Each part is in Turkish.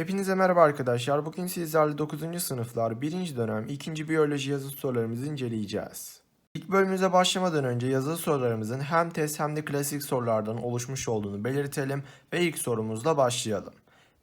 Hepinize merhaba arkadaşlar. Bugün sizlerle 9. sınıflar 1. dönem 2. biyoloji yazılı sorularımızı inceleyeceğiz. İlk bölümümüze başlamadan önce yazılı sorularımızın hem test hem de klasik sorulardan oluşmuş olduğunu belirtelim ve ilk sorumuzla başlayalım.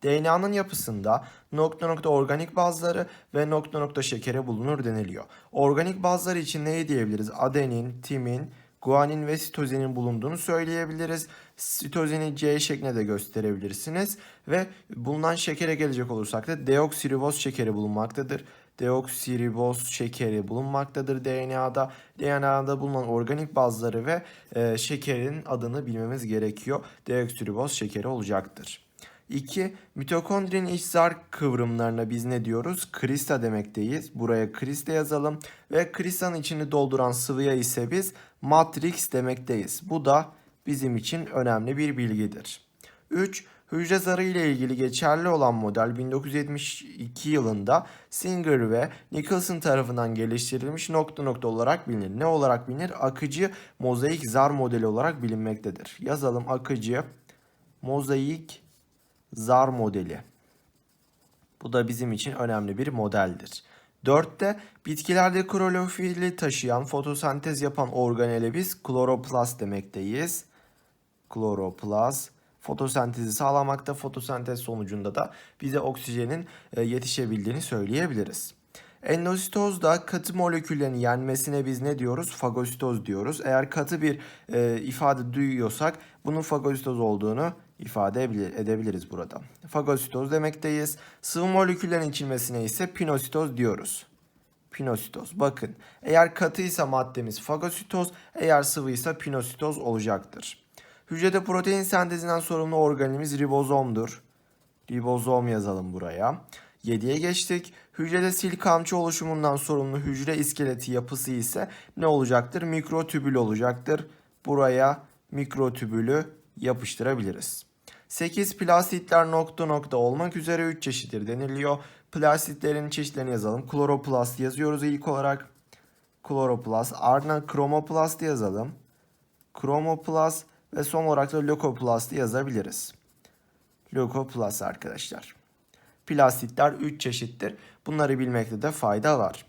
DNA'nın yapısında nokta nokta organik bazları ve nokta nokta şekeri bulunur deniliyor. Organik bazlar için neyi diyebiliriz? Adenin, timin, guanin ve sitozinin bulunduğunu söyleyebiliriz. Sitozini C şeklinde de gösterebilirsiniz. Ve bulunan şekere gelecek olursak da deoksiriboz şekeri bulunmaktadır. Deoksiriboz şekeri bulunmaktadır DNA'da. DNA'da bulunan organik bazları ve e, şekerin adını bilmemiz gerekiyor. Deoksiriboz şekeri olacaktır. 2. Mitokondrinin iç zar kıvrımlarına biz ne diyoruz? Krista demekteyiz. Buraya krista yazalım. Ve kristanın içini dolduran sıvıya ise biz matrix demekteyiz. Bu da bizim için önemli bir bilgidir. 3. Hücre zarı ile ilgili geçerli olan model 1972 yılında Singer ve Nicholson tarafından geliştirilmiş nokta nokta olarak bilinir. Ne olarak bilinir? Akıcı mozaik zar modeli olarak bilinmektedir. Yazalım akıcı mozaik zar modeli. Bu da bizim için önemli bir modeldir. 4'te bitkilerde klorofili taşıyan, fotosentez yapan organele biz kloroplast demekteyiz. Kloroplast fotosentezi sağlamakta. Fotosentez sonucunda da bize oksijenin e, yetişebildiğini söyleyebiliriz. Endositozda katı moleküllerin yenmesine biz ne diyoruz? Fagositoz diyoruz. Eğer katı bir e, ifade duyuyorsak bunun fagositoz olduğunu ifade edebiliriz burada. Fagositoz demekteyiz. Sıvı moleküllerin içilmesine ise pinositoz diyoruz. Pinositoz. Bakın eğer katıysa maddemiz fagositoz, eğer sıvıysa pinositoz olacaktır. Hücrede protein sentezinden sorumlu organelimiz ribozomdur. Ribozom yazalım buraya. 7'ye geçtik. Hücrede sil kamçı oluşumundan sorumlu hücre iskeleti yapısı ise ne olacaktır? Mikrotübül olacaktır. Buraya mikrotübülü yapıştırabiliriz. 8 plastitler nokta nokta olmak üzere 3 çeşittir deniliyor. Plastitlerin çeşitlerini yazalım. Kloroplast yazıyoruz ilk olarak. Kloroplast. Ardından kromoplast yazalım. Kromoplast ve son olarak da lökoplastı yazabiliriz. Lökoplast arkadaşlar. Plastitler 3 çeşittir. Bunları bilmekte de fayda var.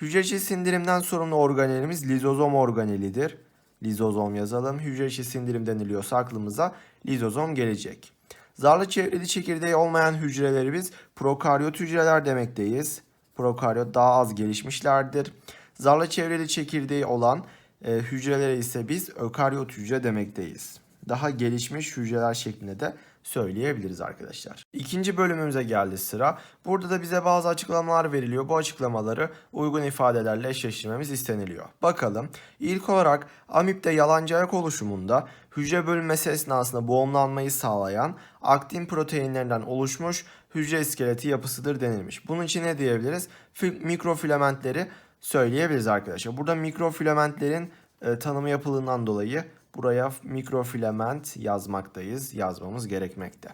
Hücre içi sindirimden sorumlu organelimiz lizozom organelidir. Lizozom yazalım. Hücre içi sindirim deniliyorsa aklımıza lizozom gelecek. Zarlı çevreli çekirdeği olmayan hücreleri biz prokaryot hücreler demekteyiz. Prokaryot daha az gelişmişlerdir. Zarlı çevreli çekirdeği olan e, hücrelere ise biz ökaryot hücre demekteyiz. Daha gelişmiş hücreler şeklinde de söyleyebiliriz arkadaşlar. İkinci bölümümüze geldi sıra. Burada da bize bazı açıklamalar veriliyor. Bu açıklamaları uygun ifadelerle eşleştirmemiz isteniliyor. Bakalım. İlk olarak amipte yalancı ayak oluşumunda hücre bölünmesi esnasında boğumlanmayı sağlayan aktin proteinlerinden oluşmuş hücre iskeleti yapısıdır denilmiş. Bunun için ne diyebiliriz? Mikrofilamentleri söyleyebiliriz arkadaşlar. Burada mikrofilamentlerin e, tanımı yapıldığından dolayı buraya mikrofilament yazmaktayız. Yazmamız gerekmekte.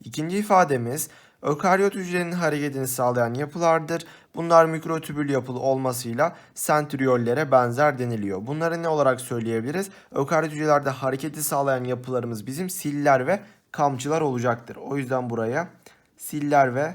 İkinci ifademiz ökaryot hücrenin hareketini sağlayan yapılardır. Bunlar mikrotübül yapılı olmasıyla sentriyollere benzer deniliyor. Bunları ne olarak söyleyebiliriz? Ökaryot hücrelerde hareketi sağlayan yapılarımız bizim siller ve kamçılar olacaktır. O yüzden buraya siller ve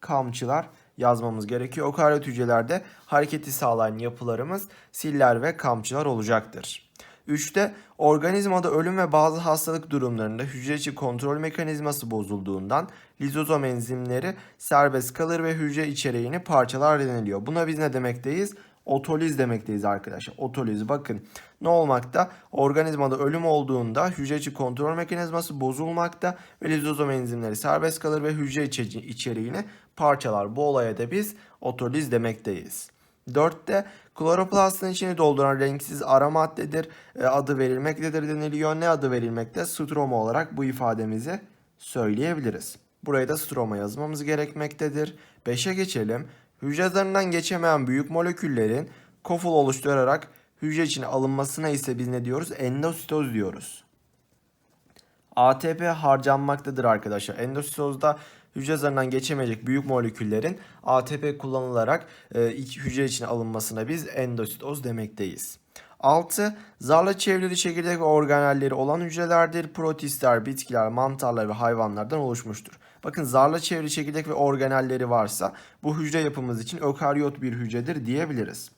kamçılar yazmamız gerekiyor. Ökaryot hücrelerde hareketi sağlayan yapılarımız siller ve kamçılar olacaktır. 3'te organizmada ölüm ve bazı hastalık durumlarında hücre içi kontrol mekanizması bozulduğundan lizozom enzimleri serbest kalır ve hücre içeriğini parçalar deniliyor. Buna biz ne demekteyiz? Otoliz demekteyiz arkadaşlar. Otoliz bakın ne olmakta? Organizmada ölüm olduğunda hücre içi kontrol mekanizması bozulmakta ve lizozom enzimleri serbest kalır ve hücre içeriğini parçalar. Bu olaya da biz otoliz demekteyiz. 4'te kloroplastın içini dolduran renksiz ara maddedir. E, adı verilmektedir deniliyor. Ne adı verilmekte? Stroma olarak bu ifademizi söyleyebiliriz. Buraya da stroma yazmamız gerekmektedir. 5'e geçelim. Hücre zarından geçemeyen büyük moleküllerin koful oluşturarak hücre içine alınmasına ise biz ne diyoruz? Endositoz diyoruz. ATP harcanmaktadır arkadaşlar. Endositozda hücre geçemeyecek büyük moleküllerin ATP kullanılarak e, hücre içine alınmasına biz endositoz demekteyiz. 6. Zarla çevrili çekirdek organelleri olan hücrelerdir. Protistler, bitkiler, mantarlar ve hayvanlardan oluşmuştur. Bakın zarla çevrili çekirdek ve organelleri varsa bu hücre yapımız için ökaryot bir hücredir diyebiliriz.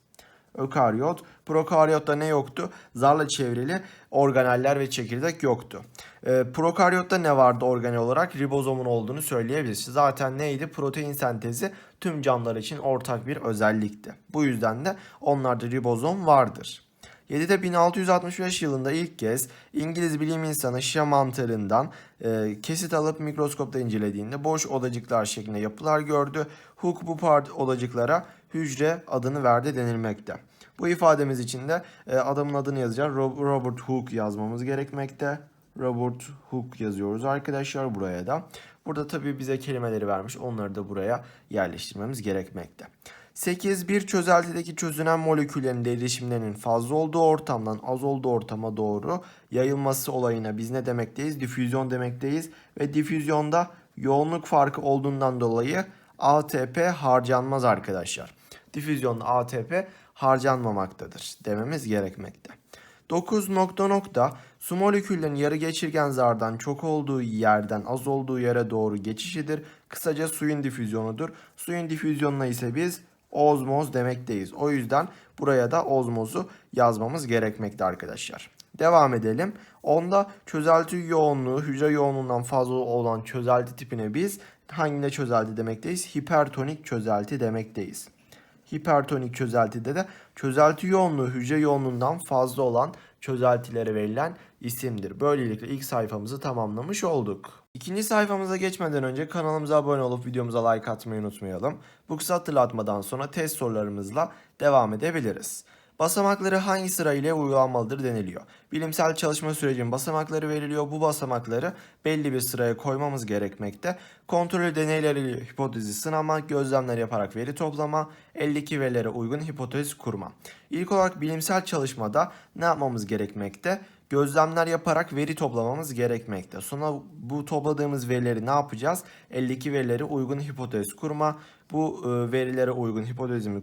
Ökaryot, prokaryotta ne yoktu? Zarla çevrili organeller ve çekirdek yoktu. Ee, prokaryotta ne vardı organel olarak? Ribozomun olduğunu söyleyebiliriz. Zaten neydi? Protein sentezi tüm canlılar için ortak bir özellikti. Bu yüzden de onlarda ribozom vardır. 7'de 1665 yılında ilk kez İngiliz bilim insanı şişe mantarından e, kesit alıp mikroskopta incelediğinde boş odacıklar şeklinde yapılar gördü. Hooke bu part odacıklara hücre adını verdi denilmekte. Bu ifademiz için de e, adamın adını yazacağız. Rob- Robert Hooke yazmamız gerekmekte. Robert Hooke yazıyoruz arkadaşlar buraya da. Burada tabii bize kelimeleri vermiş. Onları da buraya yerleştirmemiz gerekmekte. 8. Bir çözeltideki çözünen moleküllerin derişimlerinin fazla olduğu ortamdan az olduğu ortama doğru yayılması olayına biz ne demekteyiz? Difüzyon demekteyiz. Ve difüzyonda yoğunluk farkı olduğundan dolayı ATP harcanmaz arkadaşlar. Difüzyonda ATP harcanmamaktadır dememiz gerekmekte. 9 nokta nokta su moleküllerinin yarı geçirgen zardan çok olduğu yerden az olduğu yere doğru geçişidir. Kısaca suyun difüzyonudur. Suyun difüzyonuna ise biz ozmoz demekteyiz. O yüzden buraya da ozmozu yazmamız gerekmekte arkadaşlar. Devam edelim. Onda çözelti yoğunluğu hücre yoğunluğundan fazla olan çözelti tipine biz hangine çözelti demekteyiz? Hipertonik çözelti demekteyiz. Hipertonik çözeltide de çözelti yoğunluğu hücre yoğunluğundan fazla olan çözeltilere verilen isimdir. Böylelikle ilk sayfamızı tamamlamış olduk. İkinci sayfamıza geçmeden önce kanalımıza abone olup videomuza like atmayı unutmayalım. Bu kısa hatırlatmadan sonra test sorularımızla devam edebiliriz. Basamakları hangi sıra ile uygulanmalıdır deniliyor. Bilimsel çalışma sürecinin basamakları veriliyor. Bu basamakları belli bir sıraya koymamız gerekmekte. Kontrollü deneyler ile hipotezi sınama, gözlemler yaparak veri toplama, eldeki verilere uygun hipotez kurma. İlk olarak bilimsel çalışmada ne yapmamız gerekmekte? Gözlemler yaparak veri toplamamız gerekmekte. Sonra bu topladığımız verileri ne yapacağız? Eldeki verileri uygun hipotez kurma. Bu e, verilere uygun hipotezimi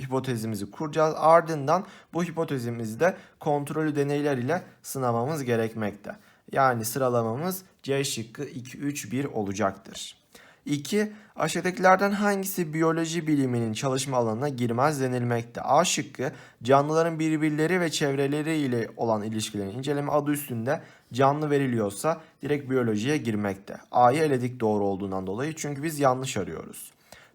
hipotezimizi kuracağız. Ardından bu hipotezimizi de kontrollü deneyler ile sınamamız gerekmekte. Yani sıralamamız C şıkkı 2 3 1 olacaktır. 2. Aşağıdakilerden hangisi biyoloji biliminin çalışma alanına girmez denilmekte? A şıkkı canlıların birbirleri ve çevreleri ile olan ilişkilerini inceleme adı üstünde canlı veriliyorsa direkt biyolojiye girmekte. A'yı eledik doğru olduğundan dolayı çünkü biz yanlış arıyoruz.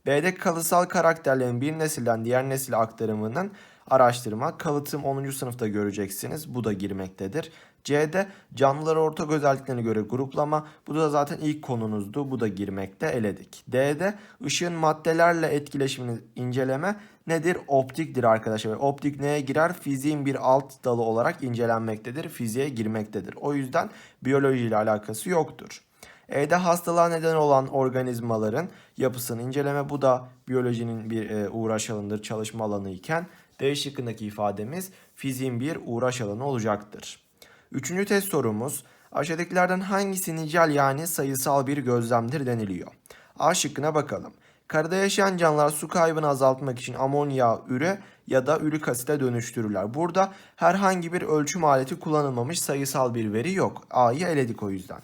B'de kalıtsal karakterlerin bir nesilden diğer nesile aktarımının araştırma. Kalıtım 10. sınıfta göreceksiniz. Bu da girmektedir. C'de canlıları ortak özelliklerine göre gruplama. Bu da zaten ilk konunuzdu. Bu da girmekte eledik. D'de ışığın maddelerle etkileşimini inceleme nedir? Optiktir arkadaşlar. Optik neye girer? Fiziğin bir alt dalı olarak incelenmektedir. Fiziğe girmektedir. O yüzden biyoloji ile alakası yoktur. E'de hastalığa neden olan organizmaların yapısını inceleme. Bu da biyolojinin bir e, uğraş alanıdır, çalışma alanı iken D şıkkındaki ifademiz fiziğin bir uğraş alanı olacaktır. Üçüncü test sorumuz aşağıdakilerden hangisi nicel yani sayısal bir gözlemdir deniliyor. A şıkkına bakalım. Karada yaşayan canlılar su kaybını azaltmak için amonya, üre ya da ürik asite dönüştürürler. Burada herhangi bir ölçüm aleti kullanılmamış sayısal bir veri yok. A'yı eledik o yüzden.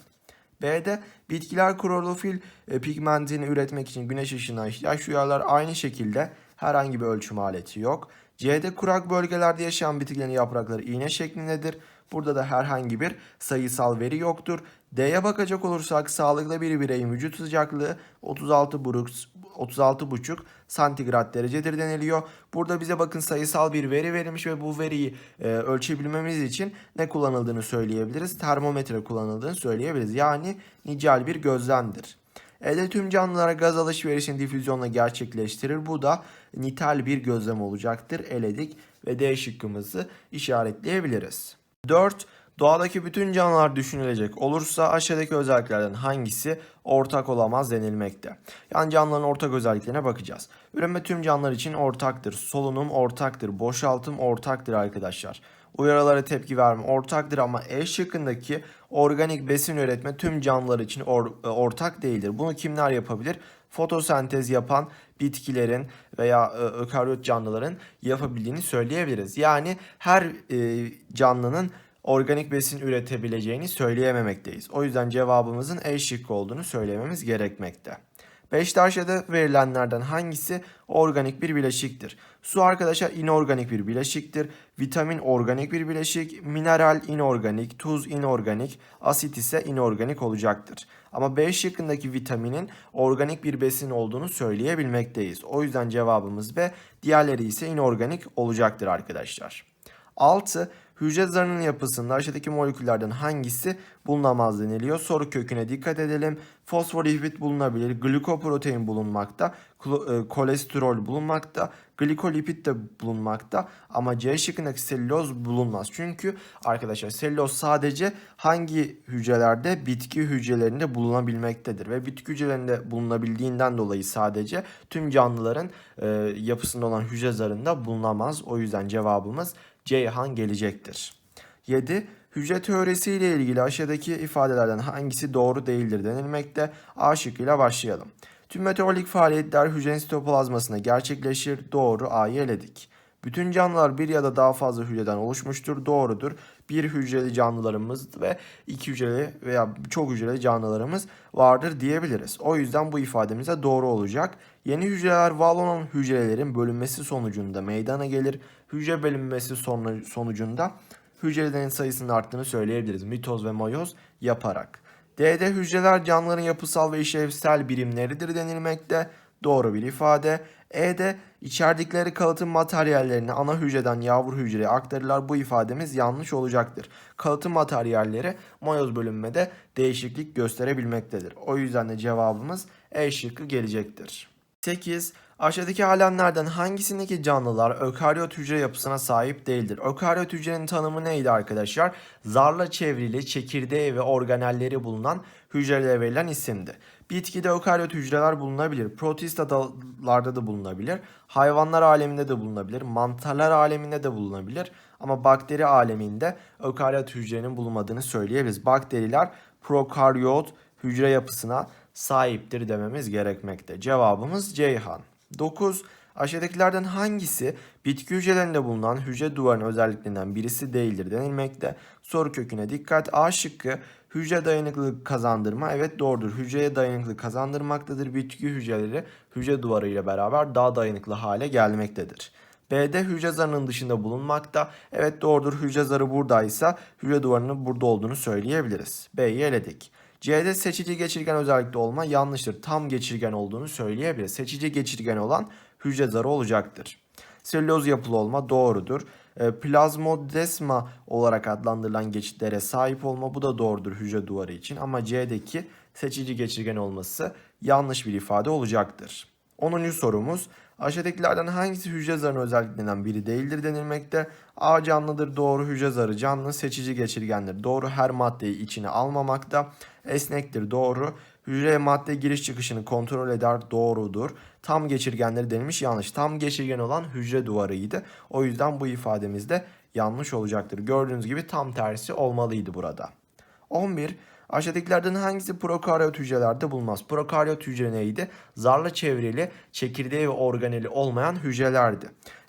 B'de bitkiler klorofil e, pigmentini üretmek için güneş ışığına ihtiyaç duyarlar. Aynı şekilde herhangi bir ölçüm aleti yok. C'de kurak bölgelerde yaşayan bitkilerin yaprakları iğne şeklindedir. Burada da herhangi bir sayısal veri yoktur. D'ye bakacak olursak sağlıklı bir bireyin vücut sıcaklığı 36 buruk 36,5 santigrat derecedir deniliyor. Burada bize bakın sayısal bir veri verilmiş ve bu veriyi e, ölçebilmemiz için ne kullanıldığını söyleyebiliriz. Termometre kullanıldığını söyleyebiliriz. Yani nicel bir gözlemdir. Elde tüm canlılara gaz alışverişini difüzyonla gerçekleştirir. Bu da nitel bir gözlem olacaktır. Eledik ve D şıkkımızı işaretleyebiliriz. 4. Doğadaki bütün canlılar düşünülecek olursa aşağıdaki özelliklerden hangisi ortak olamaz denilmekte. Yani canlıların ortak özelliklerine bakacağız. Üreme tüm canlılar için ortaktır. Solunum ortaktır. Boşaltım ortaktır arkadaşlar. Uyarılara tepki verme ortaktır ama E şıkkındaki organik besin üretme tüm canlılar için or, ortak değildir. Bunu kimler yapabilir? Fotosentez yapan bitkilerin veya e, ökaryot canlıların yapabildiğini söyleyebiliriz. Yani her e, canlının organik besin üretebileceğini söyleyememekteyiz. O yüzden cevabımızın E şıkkı olduğunu söylememiz gerekmekte. 5'te aşağıda verilenlerden hangisi organik bir bileşiktir? Su arkadaşlar inorganik bir bileşiktir. Vitamin organik bir bileşik, mineral inorganik, tuz inorganik, asit ise inorganik olacaktır. Ama B şıkkındaki vitaminin organik bir besin olduğunu söyleyebilmekteyiz. O yüzden cevabımız B, diğerleri ise inorganik olacaktır arkadaşlar. 6. Hücre zarının yapısında aşağıdaki moleküllerden hangisi bulunamaz deniliyor. Soru köküne dikkat edelim. Fosfolipid bulunabilir, glikoprotein bulunmakta, e, kolesterol bulunmakta, glikolipid de bulunmakta ama C şıkkındaki selüloz bulunmaz. Çünkü arkadaşlar selüloz sadece hangi hücrelerde bitki hücrelerinde bulunabilmektedir ve bitki hücrelerinde bulunabildiğinden dolayı sadece tüm canlıların e, yapısında olan hücre zarında bulunamaz. O yüzden cevabımız Ceyhan gelecektir. 7. Hücre teorisi ile ilgili aşağıdaki ifadelerden hangisi doğru değildir denilmekte. A şıkkıyla başlayalım. Tüm meteorolojik faaliyetler hücrenin sitoplazmasında gerçekleşir. Doğru A'yı eledik. Bütün canlılar bir ya da daha fazla hücreden oluşmuştur. Doğrudur. Bir hücreli canlılarımız ve iki hücreli veya çok hücreli canlılarımız vardır diyebiliriz. O yüzden bu ifademize doğru olacak. Yeni hücreler var olan hücrelerin bölünmesi sonucunda meydana gelir. Hücre bölünmesi sonu- sonucunda hücrelerin sayısının arttığını söyleyebiliriz. Mitoz ve mayoz yaparak. D'de hücreler canlıların yapısal ve işlevsel birimleridir denilmekte. Doğru bir ifade. E'de içerdikleri kalıtım materyallerini ana hücreden yavru hücreye aktarırlar. Bu ifademiz yanlış olacaktır. Kalıtım materyalleri mayoz bölünmede değişiklik gösterebilmektedir. O yüzden de cevabımız E şıkkı gelecektir. 8. Aşağıdaki alemlerden hangisindeki canlılar ökaryot hücre yapısına sahip değildir? Ökaryot hücrenin tanımı neydi arkadaşlar? Zarla çevrili çekirdeği ve organelleri bulunan hücrelere verilen isimdi. Bitkide ökaryot hücreler bulunabilir. Protistalarda da bulunabilir. Hayvanlar aleminde de bulunabilir. Mantarlar aleminde de bulunabilir. Ama bakteri aleminde ökaryot hücrenin bulunmadığını söyleyebiliriz. Bakteriler prokaryot hücre yapısına sahiptir dememiz gerekmekte. Cevabımız Ceyhan. 9. Aşağıdakilerden hangisi bitki hücrelerinde bulunan hücre duvarının özelliklerinden birisi değildir denilmekte. Soru köküne dikkat. A şıkkı hücre dayanıklılık kazandırma. Evet doğrudur. Hücreye dayanıklılık kazandırmaktadır. Bitki hücreleri hücre duvarı ile beraber daha dayanıklı hale gelmektedir. B'de hücre zarının dışında bulunmakta. Evet doğrudur. Hücre zarı buradaysa hücre duvarının burada olduğunu söyleyebiliriz. B'yi eledik. C'de seçici geçirgen özellikle olma yanlıştır. Tam geçirgen olduğunu söyleyebiliriz. Seçici geçirgen olan hücre zarı olacaktır. Selüloz yapılı olma doğrudur. E, plazmodesma olarak adlandırılan geçitlere sahip olma bu da doğrudur hücre duvarı için ama C'deki seçici geçirgen olması yanlış bir ifade olacaktır. 10. sorumuz aşağıdakilerden hangisi hücre zarının özelliklerinden biri değildir denilmekte. A canlıdır doğru hücre zarı canlı seçici geçirgendir doğru her maddeyi içine almamakta. Esnektir doğru hücreye madde giriş çıkışını kontrol eder doğrudur. Tam geçirgenleri denilmiş yanlış. Tam geçirgen olan hücre duvarıydı. O yüzden bu ifademiz de yanlış olacaktır. Gördüğünüz gibi tam tersi olmalıydı burada. 11. Aşağıdakilerden hangisi prokaryot hücrelerde bulunmaz? Prokaryot hücre neydi? Zarla çevrili, çekirdeği ve organeli olmayan hücrelerdi.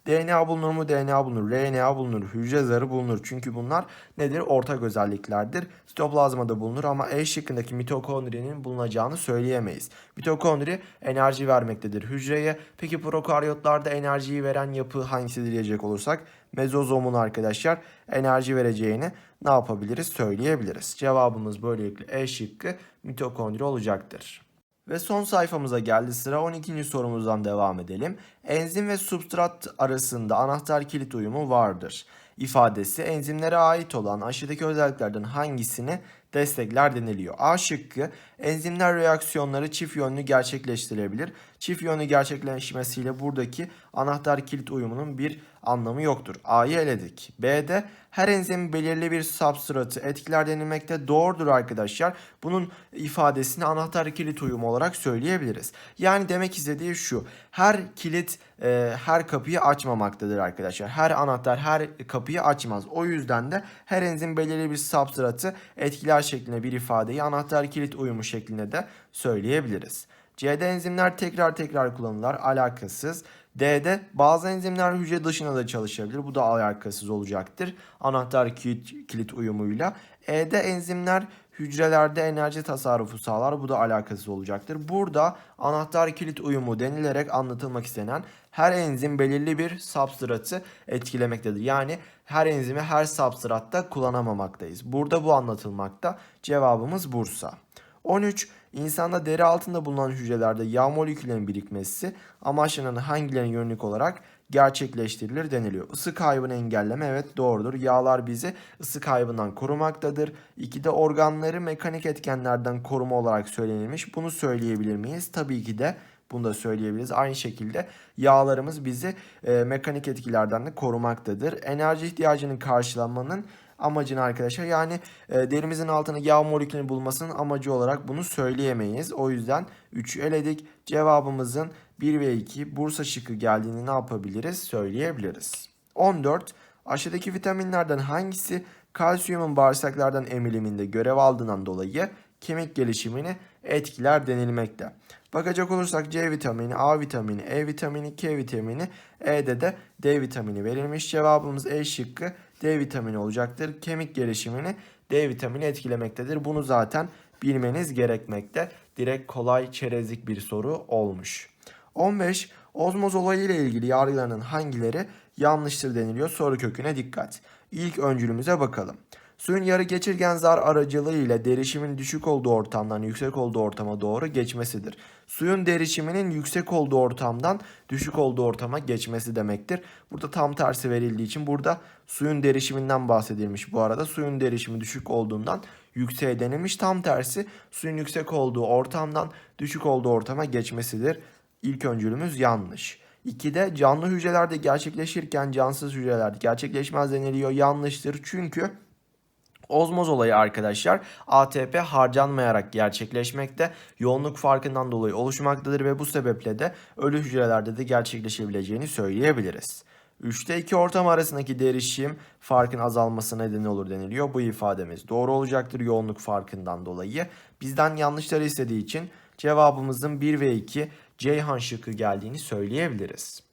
DNA bulunur mu? DNA bulunur. RNA bulunur. Hücre zarı bulunur. Çünkü bunlar nedir? Ortak özelliklerdir. Sitoplazmada bulunur ama E şıkkındaki mitokondrinin bulunacağını söyleyemeyiz. Mitokondri enerji vermektedir hücreye. Peki prokaryotlarda enerjiyi veren yapı hangisidir diyecek olursak mezozomun arkadaşlar enerji vereceğini ne yapabiliriz söyleyebiliriz. Cevabımız böylelikle E şıkkı mitokondri olacaktır. Ve son sayfamıza geldi sıra 12. sorumuzdan devam edelim. Enzim ve substrat arasında anahtar kilit uyumu vardır. ifadesi enzimlere ait olan aşağıdaki özelliklerden hangisini destekler deniliyor. A şıkkı enzimler reaksiyonları çift yönlü gerçekleştirebilir. Çift yönlü gerçekleşmesiyle buradaki anahtar kilit uyumunun bir anlamı yoktur. A'yı eledik. B'de her enzim belirli bir substratı etkiler denilmekte doğrudur arkadaşlar. Bunun ifadesini anahtar kilit uyumu olarak söyleyebiliriz. Yani demek istediği şu. Her kilit e, her kapıyı açmamaktadır arkadaşlar. Her anahtar her kapıyı açmaz. O yüzden de her enzim belirli bir substratı etkiler şeklinde bir ifadeyi anahtar kilit uyumu şeklinde de söyleyebiliriz. C'de enzimler tekrar tekrar kullanılır. Alakasız. D'de bazı enzimler hücre dışına da çalışabilir. Bu da alakasız olacaktır. Anahtar kilit, kilit uyumuyla. E'de enzimler hücrelerde enerji tasarrufu sağlar. Bu da alakasız olacaktır. Burada anahtar kilit uyumu denilerek anlatılmak istenen her enzim belirli bir substratı etkilemektedir. Yani her enzimi her substratta kullanamamaktayız. Burada bu anlatılmakta. Cevabımız Bursa. 13. İnsanda deri altında bulunan hücrelerde yağ moleküllerinin birikmesi amaçlanan hangilerine yönelik olarak gerçekleştirilir deniliyor. Isı kaybını engelleme evet doğrudur. Yağlar bizi ısı kaybından korumaktadır. İkide organları mekanik etkenlerden koruma olarak söylenilmiş. Bunu söyleyebilir miyiz? Tabii ki de bunu da söyleyebiliriz. Aynı şekilde yağlarımız bizi e, mekanik etkilerden de korumaktadır. Enerji ihtiyacının karşılanmanın amacını arkadaşlar yani e, derimizin altına yağ molekülünü bulmasının amacı olarak bunu söyleyemeyiz. O yüzden 3'ü eledik. Cevabımızın 1 ve 2 Bursa şıkkı geldiğini ne yapabiliriz? Söyleyebiliriz. 14. Aşağıdaki vitaminlerden hangisi kalsiyumun bağırsaklardan emiliminde görev aldığından dolayı kemik gelişimini etkiler denilmekte. Bakacak olursak C vitamini, A vitamini, E vitamini, K vitamini, E'de de D vitamini verilmiş. Cevabımız E şıkkı D vitamini olacaktır. Kemik gelişimini D vitamini etkilemektedir. Bunu zaten bilmeniz gerekmekte. Direkt kolay çerezlik bir soru olmuş. 15. Ozmoz olayı ile ilgili yargılarının hangileri yanlıştır deniliyor. Soru köküne dikkat. İlk öncülümüze bakalım. Suyun yarı geçirgen zar aracılığı ile derişimin düşük olduğu ortamdan yüksek olduğu ortama doğru geçmesidir. Suyun derişiminin yüksek olduğu ortamdan düşük olduğu ortama geçmesi demektir. Burada tam tersi verildiği için burada suyun derişiminden bahsedilmiş. Bu arada suyun derişimi düşük olduğundan yükseğe denilmiş. Tam tersi suyun yüksek olduğu ortamdan düşük olduğu ortama geçmesidir. İlk öncülümüz yanlış. 2'de canlı hücrelerde gerçekleşirken cansız hücrelerde gerçekleşmez deniliyor. Yanlıştır çünkü Ozmoz olayı arkadaşlar ATP harcanmayarak gerçekleşmekte. Yoğunluk farkından dolayı oluşmaktadır ve bu sebeple de ölü hücrelerde de gerçekleşebileceğini söyleyebiliriz. 3'te 2 ortam arasındaki derişim farkın azalması nedeni olur deniliyor. Bu ifademiz doğru olacaktır yoğunluk farkından dolayı. Bizden yanlışları istediği için cevabımızın 1 ve 2 Ceyhan şıkkı geldiğini söyleyebiliriz.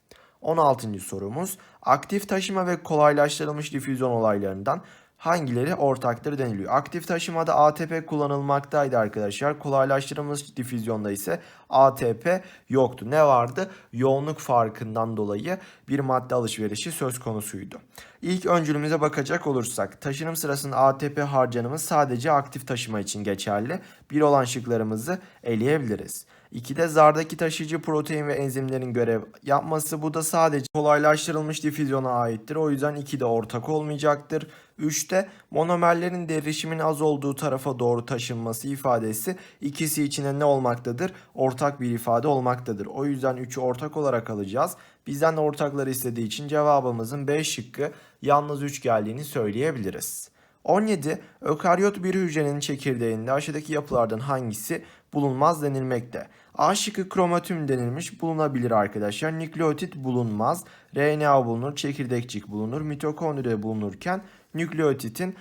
16. sorumuz aktif taşıma ve kolaylaştırılmış difüzyon olaylarından hangileri ortaktır deniliyor. Aktif taşımada ATP kullanılmaktaydı arkadaşlar. Kolaylaştırılmış difüzyonda ise ATP yoktu. Ne vardı? Yoğunluk farkından dolayı bir madde alışverişi söz konusuydu. İlk öncülümüze bakacak olursak taşınım sırasında ATP harcanımı sadece aktif taşıma için geçerli. Bir olan şıklarımızı eleyebiliriz. 2'de zardaki taşıyıcı protein ve enzimlerin görev yapması bu da sadece kolaylaştırılmış difüzyona aittir. O yüzden 2'de ortak olmayacaktır. 3'te monomerlerin derişimin az olduğu tarafa doğru taşınması ifadesi ikisi içine ne olmaktadır? Ortak bir ifade olmaktadır. O yüzden 3'ü ortak olarak alacağız. Bizden de ortakları istediği için cevabımızın B şıkkı yalnız 3 geldiğini söyleyebiliriz. 17. Ökaryot bir hücrenin çekirdeğinde aşağıdaki yapılardan hangisi bulunmaz denilmekte. A şıkkı kromatüm denilmiş bulunabilir arkadaşlar. Nükleotit bulunmaz. RNA bulunur, çekirdekçik bulunur, mitokondri bulunurken nükleotitin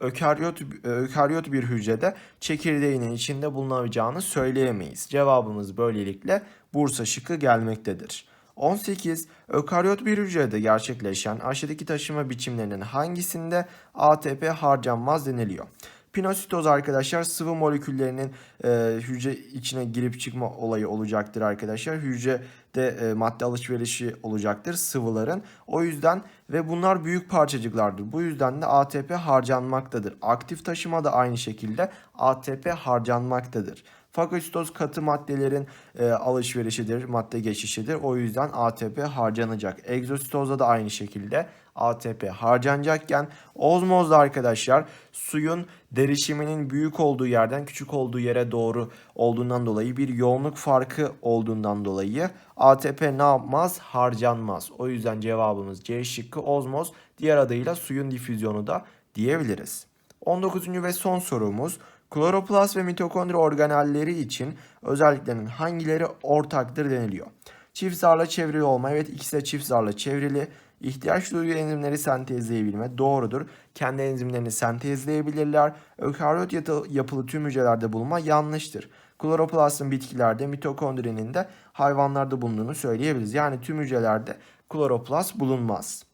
ökaryot, ökaryot bir hücrede çekirdeğinin içinde bulunabileceğini söyleyemeyiz. Cevabımız böylelikle Bursa şıkkı gelmektedir. 18. Ökaryot bir hücrede gerçekleşen aşağıdaki taşıma biçimlerinin hangisinde ATP harcanmaz deniliyor? Pinositoz arkadaşlar sıvı moleküllerinin e, hücre içine girip çıkma olayı olacaktır arkadaşlar. Hücrede e, madde alışverişi olacaktır sıvıların. O yüzden ve bunlar büyük parçacıklardır. Bu yüzden de ATP harcanmaktadır. Aktif taşıma da aynı şekilde ATP harcanmaktadır. Fagositoz katı maddelerin e, alışverişidir, madde geçişidir. O yüzden ATP harcanacak. Egzositozda da aynı şekilde ATP harcanacakken ozmozda arkadaşlar suyun derişiminin büyük olduğu yerden küçük olduğu yere doğru olduğundan dolayı bir yoğunluk farkı olduğundan dolayı ATP ne yapmaz? Harcanmaz. O yüzden cevabımız C şıkkı ozmoz. Diğer adıyla suyun difüzyonu da diyebiliriz. 19. ve son sorumuz kloroplast ve mitokondri organelleri için özelliklerinin hangileri ortaktır deniliyor. Çift zarla çevrili olma evet ikisi de çift zarla çevrili. İhtiyaç duyduğu enzimleri sentezleyebilme doğrudur. Kendi enzimlerini sentezleyebilirler. Ökaryot yapılı tüm hücrelerde bulunma yanlıştır. Kloroplastin bitkilerde, mitokondrinin de hayvanlarda bulunduğunu söyleyebiliriz. Yani tüm hücrelerde kloroplast bulunmaz.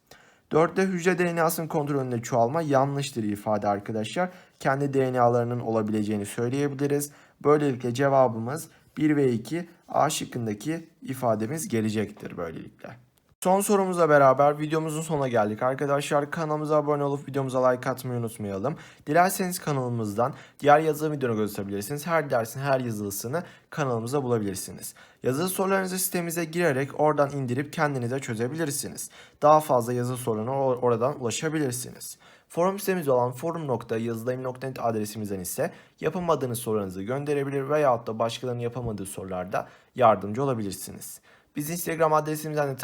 Dörtte hücre DNA'sının kontrolünde çoğalma yanlıştır ifade arkadaşlar. Kendi DNA'larının olabileceğini söyleyebiliriz. Böylelikle cevabımız 1 ve 2 A şıkkındaki ifademiz gelecektir böylelikle. Son sorumuzla beraber videomuzun sonuna geldik. Arkadaşlar kanalımıza abone olup videomuza like atmayı unutmayalım. Dilerseniz kanalımızdan diğer yazılı videoları gösterebilirsiniz. Her dersin her yazılısını kanalımıza bulabilirsiniz. Yazılı sorularınızı sitemize girerek oradan indirip kendinize çözebilirsiniz. Daha fazla yazılı soruna or- oradan ulaşabilirsiniz. Forum sitemiz olan forum.yazılayım.net adresimizden ise yapamadığınız sorularınızı gönderebilir veyahut da başkalarının yapamadığı sorularda yardımcı olabilirsiniz. Biz Instagram adresimizden de